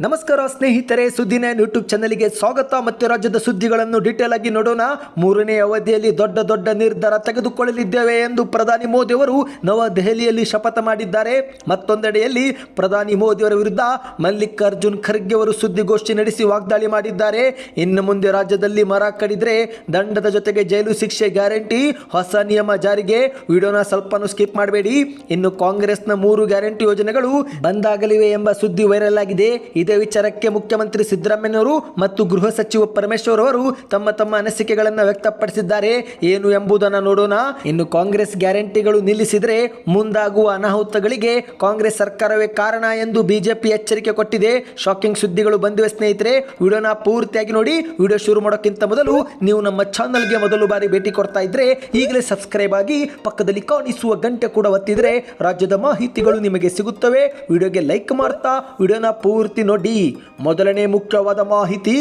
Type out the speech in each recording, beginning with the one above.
ನಮಸ್ಕಾರ ಸ್ನೇಹಿತರೆ ಸುದ್ದಿನ ಯೂಟ್ಯೂಬ್ ಚಾನಲ್ಗೆ ಸ್ವಾಗತ. ಮತ್ತು ರಾಜ್ಯದ ಸುದ್ದಿಗಳನ್ನು ಡೀಟೇಲ್ ಆಗಿ ನೋಡೋಣ. ಮೂರನೇ ಅವಧಿಯಲ್ಲಿ ದೊಡ್ಡ ದೊಡ್ಡ ನಿರ್ಧಾರ ತೆಗೆದುಕೊಳ್ಳಲಿದ್ದೇವೆ ಎಂದು ಪ್ರಧಾನಿ ಮೋದಿ ಅವರು ನವದೆಹಲಿಯಲ್ಲಿ ಶಪಥ ಮಾಡಿದ್ದಾರೆ. ಮತ್ತೊಂದೆಡೆಯಲ್ಲಿ ಪ್ರಧಾನಿ ಮೋದಿ ಅವರ ವಿರುದ್ಧ ಮಲ್ಲಿಕಾರ್ಜುನ್ ಖರ್ಗೆ ಅವರು ಸುದ್ದಿಗೋಷ್ಠಿ ನಡೆಸಿ ವಾಗ್ದಾಳಿ ಮಾಡಿದ್ದಾರೆ. ಇನ್ನು ಮುಂದೆ ರಾಜ್ಯದಲ್ಲಿ ಮರ ಕಡಿದ್ರೆ ದಂಡದ ಜೊತೆಗೆ ಜೈಲು ಶಿಕ್ಷೆ ಗ್ಯಾರಂಟಿ, ಹೊಸ ನಿಯಮ ಜಾರಿಗೆ. ವಿಡಿಯೋನ ಸ್ವಲ್ಪನೂ ಸ್ಕಿಪ್ ಮಾಡಬೇಡಿ. ಇನ್ನು ಕಾಂಗ್ರೆಸ್ನ ಮೂರು ಗ್ಯಾರಂಟಿ ಯೋಜನೆಗಳು ಬಂದಾಗಲಿವೆ ಎಂಬ ಸುದ್ದಿ ವೈರಲ್ ಆಗಿದೆ. ಇದೇ ವಿಚಾರಕ್ಕೆ ಮುಖ್ಯಮಂತ್ರಿ ಸಿದ್ದರಾಮಯ್ಯನವರು ಮತ್ತು ಗೃಹ ಸಚಿವ ಪರಮೇಶ್ವರ್ ಅವರು ತಮ್ಮ ತಮ್ಮ ಅನಿಸಿಕೆಗಳನ್ನು ವ್ಯಕ್ತಪಡಿಸಿದ್ದಾರೆ. ಏನು ಎಂಬುದನ್ನು ನೋಡೋಣ. ಇನ್ನು ಕಾಂಗ್ರೆಸ್ ಗ್ಯಾರಂಟಿಗಳು ನಿಲ್ಲಿಸಿದರೆ ಮುಂದಾಗುವ ಅನಾಹುತಗಳಿಗೆ ಕಾಂಗ್ರೆಸ್ ಸರ್ಕಾರವೇ ಕಾರಣ ಎಂದು ಬಿಜೆಪಿ ಎಚ್ಚರಿಕೆ ಕೊಟ್ಟಿದೆ. ಶಾಕಿಂಗ್ ಸುದ್ದಿಗಳು ಬಂದಿವೆ ಸ್ನೇಹಿತರೆ. ವಿಡಿಯೋನ ಪೂರ್ತಿಯಾಗಿ ನೋಡಿ. ವಿಡಿಯೋ ಶುರು ಮಾಡೋಕ್ಕಿಂತ ಮೊದಲು ನೀವು ನಮ್ಮ ಚಾನಲ್ಗೆ ಮೊದಲು ಬಾರಿ ಭೇಟಿ ಕೊಡ್ತಾ ಇದ್ರೆ ಈಗಲೇ ಸಬ್ಸ್ಕ್ರೈಬ್ ಆಗಿ ಪಕ್ಕದಲ್ಲಿ ಕಾಣಿಸುವ ಗಂಟೆ ಕೂಡ ಒತ್ತಿದ್ರೆ ರಾಜ್ಯದ ಮಾಹಿತಿಗಳು ನಿಮಗೆ ಸಿಗುತ್ತವೆ. ವಿಡಿಯೋಗೆ ಲೈಕ್ ಮಾಡ್ತಾ ವಿಡಿಯೋನ ಪೂರ್ತಿ ನೋಡಿ ಮೊದಲನೇ ಮುಖ್ಯವಾದ ಮಾಹಿತಿ.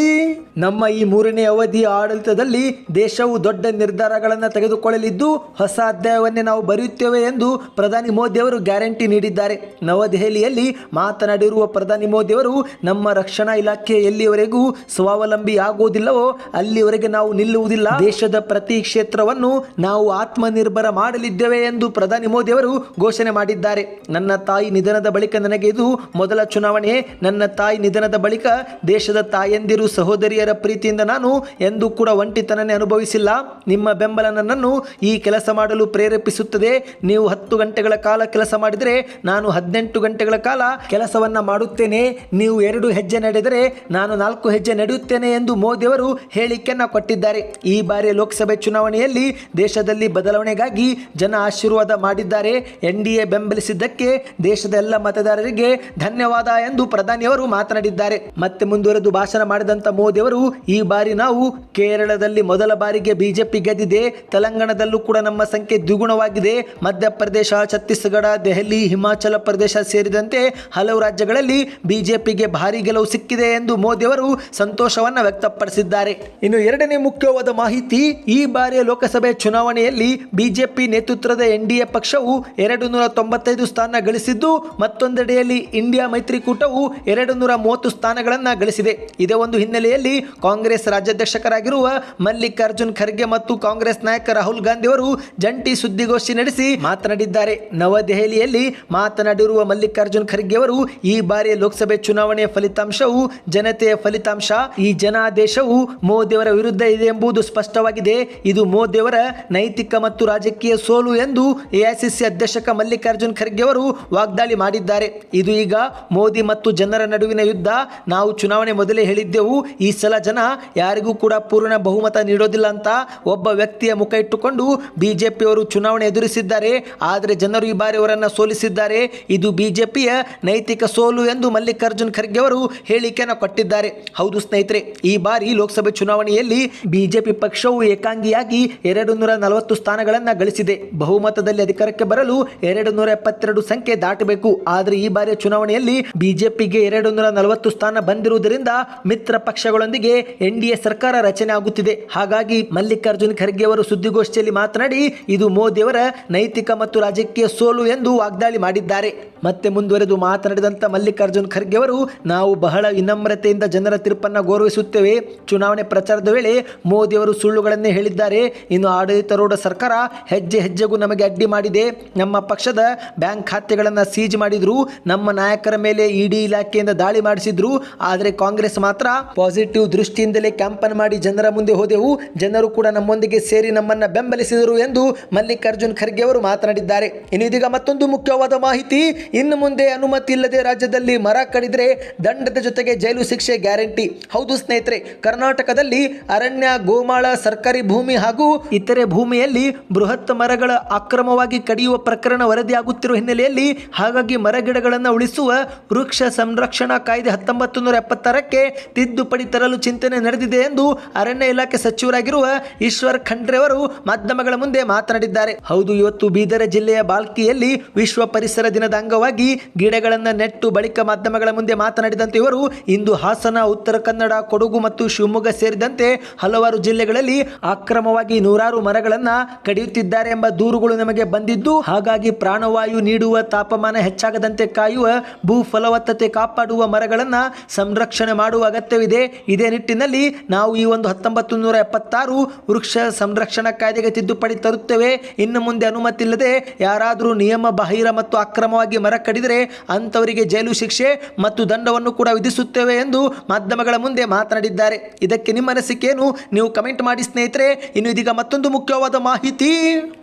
ನಮ್ಮ ಈ ಮೂರನೇ ಅವಧಿಯ ಆಡಳಿತದಲ್ಲಿ ದೇಶವು ದೊಡ್ಡ ನಿರ್ಧಾರಗಳನ್ನು ತೆಗೆದುಕೊಳ್ಳಲಿದ್ದು ಹೊಸ ಅಧ್ಯಾಯವನ್ನೇ ನಾವು ಬರೆಯುತ್ತೇವೆ ಎಂದು ಪ್ರಧಾನಿ ಮೋದಿ ಅವರು ಗ್ಯಾರಂಟಿ ನೀಡಿದ್ದಾರೆ. ನವದೆಹಲಿಯಲ್ಲಿ ಮಾತನಾಡಿರುವ ಪ್ರಧಾನಿ ಮೋದಿ ಅವರು, ನಮ್ಮ ರಕ್ಷಣಾ ಇಲಾಖೆ ಎಲ್ಲಿವರೆಗೂ ಸ್ವಾವಲಂಬಿ ಆಗುವುದಿಲ್ಲವೋ ಅಲ್ಲಿವರೆಗೆ ನಾವು ನಿಲ್ಲುವುದಿಲ್ಲ. ದೇಶದ ಪ್ರತಿ ಕ್ಷೇತ್ರವನ್ನು ನಾವು ಆತ್ಮನಿರ್ಭರ ಮಾಡಲಿದ್ದೇವೆ ಎಂದು ಪ್ರಧಾನಿ ಮೋದಿ ಅವರು ಘೋಷಣೆ ಮಾಡಿದ್ದಾರೆ. ನನ್ನ ತಾಯಿ ನಿಧನದ ಬಳಿಕ ನನಗೆ ಇದು ಮೊದಲ ಚುನಾವಣೆ ನನ್ನ ತಾಯಿ ನಿಧನದ ಬಳಿಕ ದೇಶದ ತಾಯಂದಿರು ಸಹೋದರಿಯರ ಪ್ರೀತಿಯಿಂದ ನಾನು ಎಂದೂ ಕೂಡ ಒಂಟಿತನನೇ ಅನುಭವಿಸಿಲ್ಲ. ನಿಮ್ಮ ಬೆಂಬಲ ನನ್ನನ್ನು ಈ ಕೆಲಸ ಮಾಡಲು ಪ್ರೇರೇಪಿಸುತ್ತದೆ. ನೀವು ಹತ್ತು ಗಂಟೆಗಳ ಕಾಲ ಕೆಲಸ ಮಾಡಿದರೆ ನಾನು ಹದಿನೆಂಟು ಗಂಟೆಗಳ ಕಾಲ ಕೆಲಸವನ್ನು ಮಾಡುತ್ತೇನೆ. ನೀವು ಎರಡು ಹೆಜ್ಜೆ ನಡೆದರೆ ನಾನು ನಾಲ್ಕು ಹೆಜ್ಜೆ ನಡೆಯುತ್ತೇನೆ ಎಂದು ಮೋದಿಯವರು ಹೇಳಿಕೆಯನ್ನು ಕೊಟ್ಟಿದ್ದಾರೆ. ಈ ಬಾರಿ ಲೋಕಸಭೆ ಚುನಾವಣೆಯಲ್ಲಿ ದೇಶದಲ್ಲಿ ಬದಲಾವಣೆಗಾಗಿ ಜನ ಆಶೀರ್ವಾದ ಮಾಡಿದ್ದಾರೆ. ಎನ್ ಡಿ ಎ ಬೆಂಬಲಿಸಿದ್ದಕ್ಕೆ ದೇಶದ ಎಲ್ಲ ಮತದಾರರಿಗೆ ಧನ್ಯವಾದ ಎಂದು ಪ್ರಧಾನಿಯವರು ಮಾತನಾಡಿದ್ದಾರೆ. ಮತ್ತೆ ಮುಂದುವರೆದು ಭಾಷಣ ಮಾಡಿದಂತ ಮೋದಿ ಅವರು ಈ ಬಾರಿ ನಾವು ಕೇರಳದಲ್ಲಿ ಮೊದಲ ಬಾರಿಗೆ ಬಿಜೆಪಿ ಗೆದ್ದಿದೆ. ತೆಲಂಗಾಣದಲ್ಲೂ ಕೂಡ ನಮ್ಮ ಸಂಖ್ಯೆ ದ್ವಿಗುಣವಾಗಿದೆ. ಮಧ್ಯಪ್ರದೇಶ, ಛತ್ತೀಸ್ಗಢ, ದೆಹಲಿ, ಹಿಮಾಚಲ ಪ್ರದೇಶ ಸೇರಿದಂತೆ ಹಲವು ರಾಜ್ಯಗಳಲ್ಲಿ ಬಿಜೆಪಿಗೆ ಭಾರಿ ಗೆಲುವು ಸಿಕ್ಕಿದೆ ಎಂದು ಮೋದಿ ಅವರು ಸಂತೋಷವನ್ನ ವ್ಯಕ್ತಪಡಿಸಿದ್ದಾರೆ. ಇನ್ನು ಎರಡನೇ ಮುಖ್ಯವಾದ ಮಾಹಿತಿ, ಈ ಬಾರಿಯ ಲೋಕಸಭೆ ಚುನಾವಣೆಯಲ್ಲಿ ಬಿಜೆಪಿ ನೇತೃತ್ವದ ಎನ್ ಡಿ ಪಕ್ಷವು ಎರಡು ನೂರ ತೊಂಬತ್ತೈದು ಸ್ಥಾನ ಗಳಿಸಿದ್ದು, ಮತ್ತೊಂದೆಡೆಯಲ್ಲಿ ಇಂಡಿಯಾ ಮೈತ್ರಿಕೂಟವು ಎರಡು ನೂರ ಮೂವತ್ತು ಸ್ಥಾನಗಳನ್ನು ಗಳಿಸಿದೆ. ಇದೇ ಒಂದು ಹಿನ್ನೆಲೆಯಲ್ಲಿ ಕಾಂಗ್ರೆಸ್ ರಾಜ್ಯಾಧ್ಯಕ್ಷಕರಾಗಿರುವ ಮಲ್ಲಿಕಾರ್ಜುನ್ ಖರ್ಗೆ ಮತ್ತು ಕಾಂಗ್ರೆಸ್ ನಾಯಕ ರಾಹುಲ್ ಗಾಂಧಿ ಅವರು ಜಂಟಿ ಸುದ್ದಿಗೋಷ್ಠಿ ನಡೆಸಿ ಮಾತನಾಡಿದ್ದಾರೆ. ನವದೆಹಲಿಯಲ್ಲಿ ಮಾತನಾಡಿರುವ ಮಲ್ಲಿಕಾರ್ಜುನ್ ಖರ್ಗೆ ಅವರು, ಈ ಬಾರಿಯ ಲೋಕಸಭೆ ಚುನಾವಣೆಯ ಫಲಿತಾಂಶವು ಜನತೆಯ ಫಲಿತಾಂಶ. ಈ ಜನಾದೇಶವು ಮೋದಿಯವರ ವಿರುದ್ಧ ಇದೆ ಎಂಬುದು ಸ್ಪಷ್ಟವಾಗಿದೆ. ಇದು ಮೋದಿಯವರ ನೈತಿಕ ಮತ್ತು ರಾಜಕೀಯ ಸೋಲು ಎಂದು ಎಐಸಿಸಿ ಅಧ್ಯಕ್ಷಕ ಮಲ್ಲಿಕಾರ್ಜುನ್ ಖರ್ಗೆ ಅವರು ವಾಗ್ದಾಳಿ ಮಾಡಿದ್ದಾರೆ. ಇದು ಈಗ ಮೋದಿ ಮತ್ತು ಜನರ ನಡುವಿನ ಯುದ್ಧ ನಾವು ಚುನಾವಣೆ ಮೊದಲೇ ಹೇಳಿದ್ದೆವು. ಈ ಸಲ ಜನ ಯಾರಿಗೂ ಕೂಡ ಪೂರ್ಣ ಬಹುಮತ ನೀಡೋದಿಲ್ಲ ಅಂತ ಒಬ್ಬ ವ್ಯಕ್ತಿಯ ಮುಖ ಇಟ್ಟುಕೊಂಡು ಬಿಜೆಪಿಯವರು ಚುನಾವಣೆ ಎದುರಿಸಿದ್ದಾರೆ. ಆದರೆ ಜನರು ಈ ಬಾರಿ ಅವರನ್ನು ಸೋಲಿಸಿದ್ದಾರೆ. ಇದು ಬಿಜೆಪಿಯ ನೈತಿಕ ಸೋಲು ಎಂದು ಮಲ್ಲಿಕಾರ್ಜುನ್ ಖರ್ಗೆ ಅವರು ಹೇಳಿಕೆಯನ್ನು ಕೊಟ್ಟಿದ್ದಾರೆ. ಹೌದು ಸ್ನೇಹಿತರೆ, ಈ ಬಾರಿ ಲೋಕಸಭೆ ಚುನಾವಣೆಯಲ್ಲಿ ಬಿಜೆಪಿ ಪಕ್ಷವು ಏಕಾಂಗಿಯಾಗಿ ಎರಡು ನೂರ ನಲವತ್ತು ಸ್ಥಾನಗಳನ್ನು ಗಳಿಸಿದೆ. ಬಹುಮತದಲ್ಲಿ ಅಧಿಕಾರಕ್ಕೆ ಬರಲು ಎರಡು ನೂರ ಎಪ್ಪತ್ತೆರಡು ಸಂಖ್ಯೆ ದಾಟಬೇಕು. ಆದರೆ ಈ ಬಾರಿಯ ಚುನಾವಣೆಯಲ್ಲಿ ಬಿಜೆಪಿಗೆ ಎರಡು ನಲವತ್ತು ಸ್ಥಾನ ಬಂದಿರುವುದರಿಂದ ಮಿತ್ರ ಪಕ್ಷಗಳೊಂದಿಗೆ ಎನ್ ಸರ್ಕಾರ ರಚನೆ ಆಗುತ್ತಿದೆ. ಹಾಗಾಗಿ ಮಲ್ಲಿಕಾರ್ಜುನ್ ಖರ್ಗೆ ಅವರು ಸುದ್ದಿಗೋಷ್ಠಿಯಲ್ಲಿ ಮಾತನಾಡಿ, ಇದು ಮೋದಿಯವರ ನೈತಿಕ ಮತ್ತು ರಾಜಕೀಯ ಸೋಲು ಎಂದು ವಾಗ್ದಾಳಿ ಮಾಡಿದ್ದಾರೆ. ಮತ್ತೆ ಮುಂದುವರೆದು ಮಾತನಾಡಿದಂಥ ಮಲ್ಲಿಕಾರ್ಜುನ್ ಖರ್ಗೆ ಅವರು, ನಾವು ಬಹಳ ವಿನಮ್ರತೆಯಿಂದ ಜನರ ತೀರ್ಪನ್ನು ಗೌರವಿಸುತ್ತೇವೆ. ಚುನಾವಣೆ ಪ್ರಚಾರದ ವೇಳೆ ಮೋದಿ ಅವರು ಸುಳ್ಳುಗಳನ್ನೇ ಹೇಳಿದ್ದಾರೆ. ಇನ್ನು ಆಡಳಿತಾರೂಢ ಸರ್ಕಾರ ಹೆಜ್ಜೆ ಹೆಜ್ಜೆಗೂ ನಮಗೆ ಅಡ್ಡಿ ಮಾಡಿದೆ. ನಮ್ಮ ಪಕ್ಷದ ಬ್ಯಾಂಕ್ ಖಾತೆಗಳನ್ನು ಸೀಜ್ ಮಾಡಿದ್ರು. ನಮ್ಮ ನಾಯಕರ ಮೇಲೆ ಇಡಿ ಇಲಾಖೆಯಿಂದ ದಾಳಿ ಮಾಡಿಸಿದ್ರು, ಆದರೆ ಕಾಂಗ್ರೆಸ್ ಮಾತ್ರ ಪಾಸಿಟಿವ್ ದೃಷ್ಟಿಯಿಂದಲೇ ಕ್ಯಾಂಪನ್ ಮಾಡಿ ಜನರ ಮುಂದೆ ಹೋದೆವು. ಜನರು ಕೂಡ ನಮ್ಮೊಂದಿಗೆ ಸೇರಿ ನಮ್ಮನ್ನ ಬೆಂಬಲಿಸಿದರು ಎಂದು ಮಲ್ಲಿಕಾರ್ಜುನ್ ಖರ್ಗೆ ಅವರು ಮಾತನಾಡಿದ್ದಾರೆ. ಇನ್ನು ಇದೀಗ ಮತ್ತೊಂದು ಮುಖ್ಯವಾದ ಮಾಹಿತಿ, ಇನ್ನು ಮುಂದೆ ಅನುಮತಿ ಇಲ್ಲದೆ ರಾಜ್ಯದಲ್ಲಿ ಮರ ಕಡಿದ್ರೆ ದಂಡದ ಜೊತೆಗೆ ಜೈಲು ಶಿಕ್ಷೆ ಗ್ಯಾರಂಟಿ. ಹೌದು ಸ್ನೇಹಿತರೆ, ಕರ್ನಾಟಕದಲ್ಲಿ ಅರಣ್ಯ, ಗೋಮಾಳ, ಸರ್ಕಾರಿ ಭೂಮಿ ಹಾಗೂ ಇತರೆ ಭೂಮಿಯಲ್ಲಿ ಬೃಹತ್ ಮರಗಳ ಅಕ್ರಮವಾಗಿ ಕಡಿಯುವ ಪ್ರಕರಣ ವರದಿಯಾಗುತ್ತಿರುವ ಹಿನ್ನೆಲೆಯಲ್ಲಿ ಹಾಗಾಗಿ ಮರಗಿಡಗಳನ್ನು ಉಳಿಸುವ ವೃಕ್ಷ ಸಂರಕ್ಷಣಾ ಕಾಯ್ದೆ ಹತ್ತೊಂಬತ್ತು ನೂರ ಎಪ್ಪತ್ತಾರಕ್ಕೆ ತಿದ್ದುಪಡಿ ತರಲು ಚಿಂತನೆ ನಡೆದಿದೆ ಎಂದು ಅರಣ್ಯ ಇಲಾಖೆ ಸಚಿವರಾಗಿರುವ ಈಶ್ವರ್ ಖಂಡ್ರೆ ಅವರು ಮಾಧ್ಯಮಗಳ ಮುಂದೆ ಮಾತನಾಡಿದ್ದಾರೆ. ಹೌದು, ಇವತ್ತು ಬೀದರ ಜಿಲ್ಲೆಯ ಬಾಲ್ಕಿಯಲ್ಲಿ ವಿಶ್ವ ಪರಿಸರ ದಿನದ ಅಂಗವಾಗಿ ಗಿಡಗಳನ್ನು ನೆಟ್ಟು ಬಳಿಕ ಮಾಧ್ಯಮಗಳ ಮುಂದೆ ಮಾತನಾಡಿದಂತೆ ಇವರು, ಇಂದು ಹಾಸನ, ಉತ್ತರ ಕನ್ನಡ, ಕೊಡಗು ಮತ್ತು ಶಿವಮೊಗ್ಗ ಸೇರಿದಂತೆ ಹಲವಾರು ಜಿಲ್ಲೆಗಳಲ್ಲಿ ಅಕ್ರಮವಾಗಿ ನೂರಾರು ಮರಗಳನ್ನು ಕಡಿಯುತ್ತಿದ್ದಾರೆ ಎಂಬ ದೂರುಗಳು ನಮಗೆ ಬಂದಿದ್ದು, ಹಾಗಾಗಿ ಪ್ರಾಣವಾಯು ನೀಡುವ ತಾಪಮಾನ ಹೆಚ್ಚಾಗದಂತೆ ಕಾಯುವ ಭೂ ಫಲವತ್ತತೆ ಕಾಪಾಡುವ ಬಾಳುವ ಮರಗಳನ್ನು ಸಂರಕ್ಷಣೆ ಮಾಡುವ ಅಗತ್ಯವಿದೆ. ಇದೇ ನಿಟ್ಟಿನಲ್ಲಿ ನಾವು ಈ ಒಂದು ಹತ್ತೊಂಬತ್ತು ನೂರ ಎಪ್ಪತ್ತಾರು ವೃಕ್ಷ ಸಂರಕ್ಷಣಾ ಕಾಯ್ದೆಗೆ ತಿದ್ದುಪಡಿ ತರುತ್ತೇವೆ. ಇನ್ನು ಮುಂದೆ ಅನುಮತಿ ಇಲ್ಲದೆ ಯಾರಾದರೂ ನಿಯಮ, ಬಾಹಿರ ಮತ್ತು ಅಕ್ರಮವಾಗಿ ಮರ ಕಡಿದರೆ ಅಂಥವರಿಗೆ ಜೈಲು ಶಿಕ್ಷೆ ಮತ್ತು ದಂಡವನ್ನು ಕೂಡ ವಿಧಿಸುತ್ತೇವೆ ಎಂದು ಮಾಧ್ಯಮಗಳ ಮುಂದೆ ಮಾತನಾಡಿದ್ದಾರೆ. ಇದಕ್ಕೆ ನಿಮ್ಮ ಅನಿಸಿಕೆಯನ್ನು ನೀವು ಕಮೆಂಟ್ ಮಾಡಿ ಸ್ನೇಹಿತರೆ. ಇನ್ನು ಇದೀಗ ಮತ್ತೊಂದು ಮುಖ್ಯವಾದ ಮಾಹಿತಿ.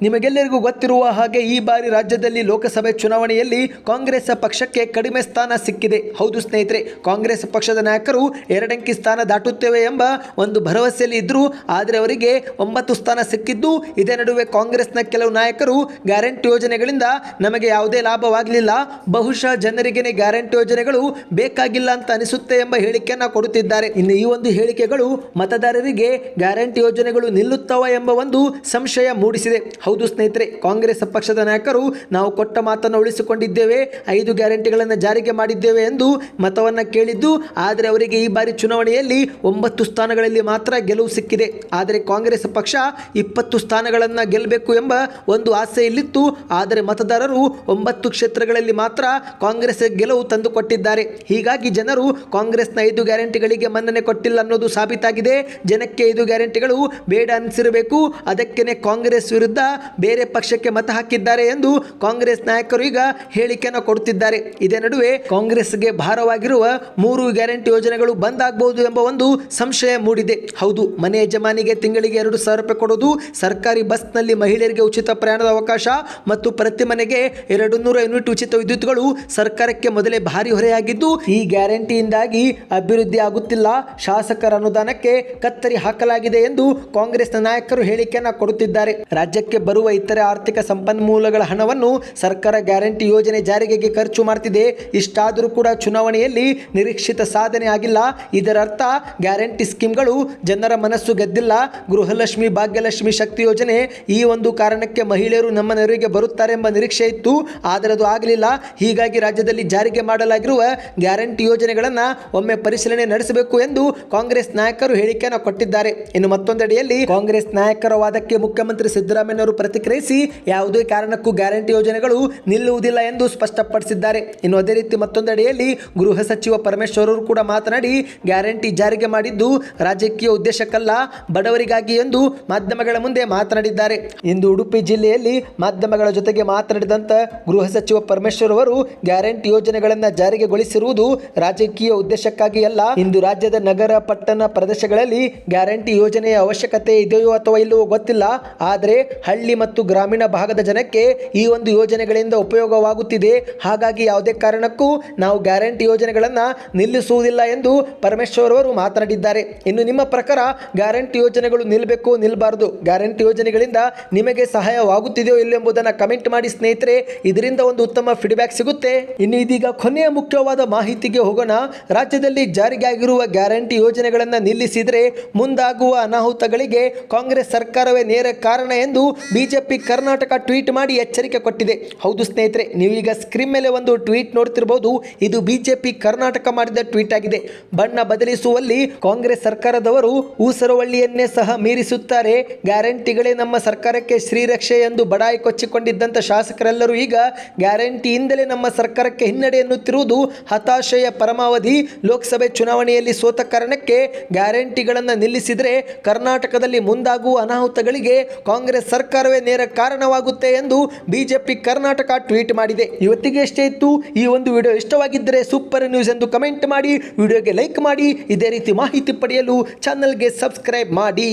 ನಿಮಗೆಲ್ಲರಿಗೂ ಗೊತ್ತಿರುವ ಹಾಗೆ ಈ ಬಾರಿ ರಾಜ್ಯದಲ್ಲಿ ಲೋಕಸಭೆ ಚುನಾವಣೆಯಲ್ಲಿ ಕಾಂಗ್ರೆಸ್ ಪಕ್ಷಕ್ಕೆ ಕಡಿಮೆ ಸ್ಥಾನ ಸಿಕ್ಕಿದೆ. ಹೌದು ಸ್ನೇಹಿತರೆ, ಕಾಂಗ್ರೆಸ್ ಪಕ್ಷದ ನಾಯಕರು ಎರಡಂಕಿ ಸ್ಥಾನ ದಾಟುತ್ತೇವೆ ಎಂಬ ಒಂದು ಭರವಸೆಯಲ್ಲಿ ಇದ್ದರು ಆದರೆ ಅವರಿಗೆ ಒಂಬತ್ತು ಸ್ಥಾನ ಸಿಕ್ಕಿದ್ದು. ಇದೇ ನಡುವೆ ಕಾಂಗ್ರೆಸ್ನ ಕೆಲವು ನಾಯಕರು ಗ್ಯಾರಂಟಿ ಯೋಜನೆಗಳಿಂದ ನಮಗೆ ಯಾವುದೇ ಲಾಭವಾಗಲಿಲ್ಲ. ಬಹುಶಃ ಜನರಿಗೆ ಗ್ಯಾರಂಟಿ ಯೋಜನೆಗಳು ಬೇಕಾಗಿಲ್ಲ ಅಂತ ಅನಿಸುತ್ತೆ ಎಂಬ ಹೇಳಿಕೆಯನ್ನು ಕೊಡುತ್ತಿದ್ದಾರೆ. ಇನ್ನು ಈ ಒಂದು ಹೇಳಿಕೆಗಳು ಮತದಾರರಿಗೆ ಗ್ಯಾರಂಟಿ ಯೋಜನೆಗಳು ನಿಲ್ಲುತ್ತವ ಎಂಬ ಒಂದು ಸಂಶಯ ಮೂಡಿಸಿದೆ. ಹೌದು ಸ್ನೇಹಿತರೆ, ಕಾಂಗ್ರೆಸ್ ಪಕ್ಷದ ನಾಯಕರು ನಾವು ಕೊಟ್ಟ ಮಾತನ್ನು ಉಳಿಸಿಕೊಂಡಿದ್ದೇವೆ. ಐದು ಗ್ಯಾರಂಟಿಗಳನ್ನು ಜಾರಿಗೆ ಮಾಡಿದ್ದೇವೆ ಎಂದು ಮತವನ್ನು ಕೇಳಿದ್ದು, ಆದರೆ ಅವರಿಗೆ ಈ ಬಾರಿ ಚುನಾವಣೆಯಲ್ಲಿ ಒಂಬತ್ತು ಸ್ಥಾನಗಳಲ್ಲಿ ಮಾತ್ರ ಗೆಲುವು ಸಿಕ್ಕಿದೆ. ಆದರೆ ಕಾಂಗ್ರೆಸ್ ಪಕ್ಷ ಇಪ್ಪತ್ತು ಸ್ಥಾನಗಳನ್ನು ಗೆಲ್ಲಬೇಕು ಎಂಬ ಒಂದು ಆಸೆಯಲ್ಲಿತ್ತು ಆದರೆ ಮತದಾರರು ಒಂಬತ್ತು ಕ್ಷೇತ್ರಗಳಲ್ಲಿ ಮಾತ್ರ ಕಾಂಗ್ರೆಸ್ ಗೆಲುವು ತಂದುಕೊಟ್ಟಿದ್ದಾರೆ. ಹೀಗಾಗಿ ಜನರು ಕಾಂಗ್ರೆಸ್ನ ಐದು ಗ್ಯಾರಂಟಿಗಳಿಗೆ ಮನ್ನಣೆ ಕೊಟ್ಟಿಲ್ಲ ಅನ್ನೋದು ಸಾಬೀತಾಗಿದೆ. ಜನಕ್ಕೆ ಐದು ಗ್ಯಾರಂಟಿಗಳು ಬೇಡ ಅನಿಸಿರಬೇಕು. ಅದಕ್ಕೇನೆ ಕಾಂಗ್ರೆಸ್ ವಿರುದ್ಧ ಬೇರೆ ಪಕ್ಷಕ್ಕೆ ಮತ ಹಾಕಿದ್ದಾರೆ ಎಂದು ಕಾಂಗ್ರೆಸ್ ನಾಯಕರು ಈಗ ಹೇಳಿಕೆಯನ್ನು ಕೊಡುತ್ತಿದ್ದಾರೆ. ಇದೇ ನಡುವೆ ಕಾಂಗ್ರೆಸ್ಗೆ ಭಾರವಾಗಿರುವ ಮೂರು ಗ್ಯಾರಂಟಿ ಯೋಜನೆಗಳು ಬಂದ್ ಆಗಬಹುದು ಎಂಬ ಒಂದು ಸಂಶಯ ಮೂಡಿದೆ. ಹೌದು, ಮನೆ ಯಜಮಾನಿಗೆ ತಿಂಗಳಿಗೆ ಎರಡು ಸಾವಿರ ರೂಪಾಯಿ ಕೊಡೋದು ಸರ್ಕಾರಿ ಬಸ್ನಲ್ಲಿ ಮಹಿಳೆಯರಿಗೆ ಉಚಿತ ಪ್ರಯಾಣದ ಅವಕಾಶ ಮತ್ತು ಪ್ರತಿ ಮನೆಗೆ ಎರಡು ನೂರ ಯೂನಿಟ್ ಉಚಿತ ವಿದ್ಯುತ್ಗಳು ಸರ್ಕಾರಕ್ಕೆ ಮೊದಲೇ ಭಾರಿ ಹೊರೆಯಾಗಿದ್ದು, ಈ ಗ್ಯಾರಂಟಿಯಿಂದಾಗಿ ಅಭಿವೃದ್ಧಿ ಆಗುತ್ತಿಲ್ಲ. ಶಾಸಕರ ಅನುದಾನಕ್ಕೆ ಕತ್ತರಿ ಹಾಕಲಾಗಿದೆ ಎಂದು ಕಾಂಗ್ರೆಸ್ನ ನಾಯಕರು ಹೇಳಿಕೆಯನ್ನು ಕೊಡುತ್ತಿದ್ದಾರೆ. ರಾಜ್ಯಕ್ಕೆ ಬರುವ ಇತರೆ ಆರ್ಥಿಕ ಸಂಪನ್ಮೂಲಗಳ ಹಣವನ್ನು ಸರ್ಕಾರ ಗ್ಯಾರಂಟಿ ಯೋಜನೆ ಜಾರಿಗೆ ಖರ್ಚು ಮಾಡ್ತಿದೆ. ಇಷ್ಟಾದರೂ ಕೂಡ ಚುನಾವಣೆಯಲ್ಲಿ ನಿರೀಕ್ಷಿತ ಸಾಧನೆ ಆಗಿಲ್ಲ. ಇದರರ್ಥ, ಗ್ಯಾರಂಟಿ ಸ್ಕೀಮ್ಗಳು ಜನರ ಮನಸ್ಸು ಗೆದ್ದಿಲ್ಲ. ಗೃಹಲಕ್ಷ್ಮಿ, ಭಾಗ್ಯಲಕ್ಷ್ಮಿ ಶಕ್ತಿ ಯೋಜನೆ ಈ ಒಂದು ಕಾರಣಕ್ಕೆ ಮಹಿಳೆಯರು ನಮ್ಮ ನೆರವಿಗೆ ಬರುತ್ತಾರೆ ಎಂಬ ನಿರೀಕ್ಷೆ ಇತ್ತು. ಆದರೆ ಅದು ಆಗಲಿಲ್ಲ. ಹೀಗಾಗಿ ರಾಜ್ಯದಲ್ಲಿ ಜಾರಿಗೆ ಮಾಡಲಾಗಿರುವ ಗ್ಯಾರಂಟಿ ಯೋಜನೆಗಳನ್ನು ಒಮ್ಮೆ ಪರಿಶೀಲನೆ ನಡೆಸಬೇಕು ಎಂದು ಕಾಂಗ್ರೆಸ್ ನಾಯಕರು ಹೇಳಿಕೆಯನ್ನು ಕೊಟ್ಟಿದ್ದಾರೆ. ಇನ್ನು ಮತ್ತೊಂದೆಡೆಯಲ್ಲಿ ಕಾಂಗ್ರೆಸ್ ನಾಯಕರ ವಾದಕ್ಕೆ ಮುಖ್ಯಮಂತ್ರಿ ಸಿದ್ದರಾಮಯ್ಯನವರು ಪ್ರತಿಕ್ರಿಯಿಸಿ ಯಾವುದೇ ಕಾರಣಕ್ಕೂ ಗ್ಯಾರಂಟಿ ಯೋಜನೆಗಳು ನಿಲ್ಲುವುದಿಲ್ಲ ಎಂದು ಸ್ಪಷ್ಟಪಡಿಸಿದ್ದಾರೆ. ಇನ್ನು ಅದೇ ರೀತಿ ಮತ್ತೊಂದೆಡೆಯಲ್ಲಿ ಸಚಿವ ಪರಮೇಶ್ವರ್ ಅವರು ಕೂಡ ಮಾತನಾಡಿ ಗ್ಯಾರಂಟಿ ಜಾರಿಗೆ ಮಾಡಿದ್ದು ರಾಜಕೀಯ ಉದ್ದೇಶಕ್ಕಲ್ಲ, ಬಡವರಿಗಾಗಿ ಎಂದು ಮಾಧ್ಯಮಗಳ ಮುಂದೆ ಮಾತನಾಡಿದ್ದಾರೆ. ಇಂದು ಉಡುಪಿ ಜಿಲ್ಲೆಯಲ್ಲಿ ಮಾಧ್ಯಮಗಳ ಜೊತೆಗೆ ಮಾತನಾಡಿದಂತ ಗೃಹ ಸಚಿವ ಪರಮೇಶ್ವರ್ ಅವರು ಗ್ಯಾರಂಟಿ ಯೋಜನೆಗಳನ್ನು ಜಾರಿಗೆಗೊಳಿಸಿರುವುದು ರಾಜಕೀಯ ಉದ್ದೇಶಕ್ಕಾಗಿ ಅಲ್ಲ. ಇಂದು ರಾಜ್ಯದ ನಗರ, ಪಟ್ಟಣ ಪ್ರದೇಶಗಳಲ್ಲಿ ಗ್ಯಾರಂಟಿ ಯೋಜನೆಯ ಅವಶ್ಯಕತೆ ಇದೆಯೋ ಅಥವಾ ಇಲ್ಲವೋ ಗೊತ್ತಿಲ್ಲ. ಆದರೆ ಹಳ್ಳಿ ಮತ್ತು ಗ್ರಾಮೀಣ ಭಾಗದ ಜನಕ್ಕೆ ಈ ಒಂದು ಯೋಜನೆಗಳಿಂದ ಉಪಯೋಗವಾಗುತ್ತಿದೆ. ಹಾಗಾಗಿ ಯಾವುದೇ ಕಾರಣಕ್ಕೂ ನಾವು ಗ್ಯಾರಂಟಿ ಯೋಜನೆಗಳನ್ನು ನಿಲ್ಲಿಸುವುದಿಲ್ಲ ಎಂದು ಪರಮೇಶ್ವರ್ ಅವರು ಮಾತನಾಡಿದ್ದಾರೆ. ಇನ್ನು ನಿಮ್ಮ ಪ್ರಕಾರ ಗ್ಯಾರಂಟಿ ಯೋಜನೆಗಳು ನಿಲ್ಲಬೇಕು ನಿಲ್ಲಬಾರದು ಗ್ಯಾರಂಟಿ ಯೋಜನೆಗಳಿಂದ ನಿಮಗೆ ಸಹಾಯವಾಗುತ್ತಿದೆಯೋ ಇಲ್ಲ ಎಂಬುದನ್ನು ಕಮೆಂಟ್ ಮಾಡಿ ಸ್ನೇಹಿತರೆ, ಇದರಿಂದ ಒಂದು ಉತ್ತಮ ಫೀಡ್ಬ್ಯಾಕ್ ಸಿಗುತ್ತೆ. ಇನ್ನು ಇದೀಗ ಕೊನೆಯ ಮುಖ್ಯವಾದ ಮಾಹಿತಿಗೆ ಹೋಗೋಣ. ರಾಜ್ಯದಲ್ಲಿ ಜಾರಿಗೆ ಆಗಿರುವ ಗ್ಯಾರಂಟಿ ಯೋಜನೆಗಳನ್ನು ನಿಲ್ಲಿಸಿದರೆ ಮುಂದಾಗುವ ಅನಾಹುತಗಳಿಗೆ ಕಾಂಗ್ರೆಸ್ ಸರ್ಕಾರವೇ ನೇರ ಕಾರಣ ಎಂದು ಬಿಜೆಪಿ ಕರ್ನಾಟಕ ಟ್ವೀಟ್ ಮಾಡಿ ಎಚ್ಚರಿಕೆ ಕೊಟ್ಟಿದೆ. ಹೌದು ಸ್ನೇಹಿತರೆ, ನೀವೀಗ ಸ್ಕ್ರೀನ್ ಮೇಲೆ ಒಂದು ಟ್ವೀಟ್ ನೋಡ್ತಿರಬಹುದು ಇದು ಬಿಜೆಪಿ ಕರ್ನಾಟಕ ಮಾಡಿದ ಟ್ವೀಟ್ ಆಗಿದೆ. ಬಣ್ಣ ಬದಲಿಸುವಲ್ಲಿ ಕಾಂಗ್ರೆಸ್ ಸರ್ಕಾರದವರು ಊಸರವಳ್ಳಿಯನ್ನೇ ಸಹ ಮೀರಿಸುತ್ತಾರೆ. ಗ್ಯಾರಂಟಿಗಳೇ ನಮ್ಮ ಸರ್ಕಾರಕ್ಕೆ ಶ್ರೀರಕ್ಷೆ ಎಂದು ಬಡಾಯಿ ಕೊಚ್ಚಿಕೊಂಡಿದ್ದಂಥ ಶಾಸಕರೆಲ್ಲರೂ ಈಗ ಗ್ಯಾರಂಟಿಯಿಂದಲೇ ನಮ್ಮ ಸರ್ಕಾರಕ್ಕೆ ಹಿನ್ನಡೆ ಎನ್ನುತ್ತಿರುವುದು ಹತಾಶೆಯ ಪರಮಾವಧಿ. ಲೋಕಸಭೆ ಚುನಾವಣೆಯಲ್ಲಿ ಸೋತ ಕಾರಣಕ್ಕೆ ಗ್ಯಾರಂಟಿಗಳನ್ನು ನಿಲ್ಲಿಸಿದರೆ ಕರ್ನಾಟಕದಲ್ಲಿ ಮುಂದಾಗುವ ಅನಾಹುತಗಳಿಗೆ ಕಾಂಗ್ರೆಸ್ ಸರ್ಕಾರವೇ ನೇರ ಕಾರಣವಾಗುತ್ತೆ ಎಂದು ಬಿಜೆಪಿ ಕರ್ನಾಟಕ ಟ್ವೀಟ್ ಮಾಡಿದೆ. ಇವತ್ತಿಗೆ ಎಷ್ಟೇ ಇತ್ತು. ಈ ಒಂದು ವಿಡಿಯೋ ಇಷ್ಟವಾಗಿದ್ದರೆ ಸೂಪರ್ ನ್ಯೂಸ್ ಎಂದು ಕಮೆಂಟ್ ಮಾಡಿ, ವಿಡಿಯೋಗೆ ಲೈಕ್ ಮಾಡಿ, ಇದೇ ರೀತಿ ಮಾಹಿತಿ ಪಡೆಯಲು ಚಾನಲ್ಗೆ ಸಬ್ಸ್ಕ್ರೈಬ್ ಮಾಡಿ.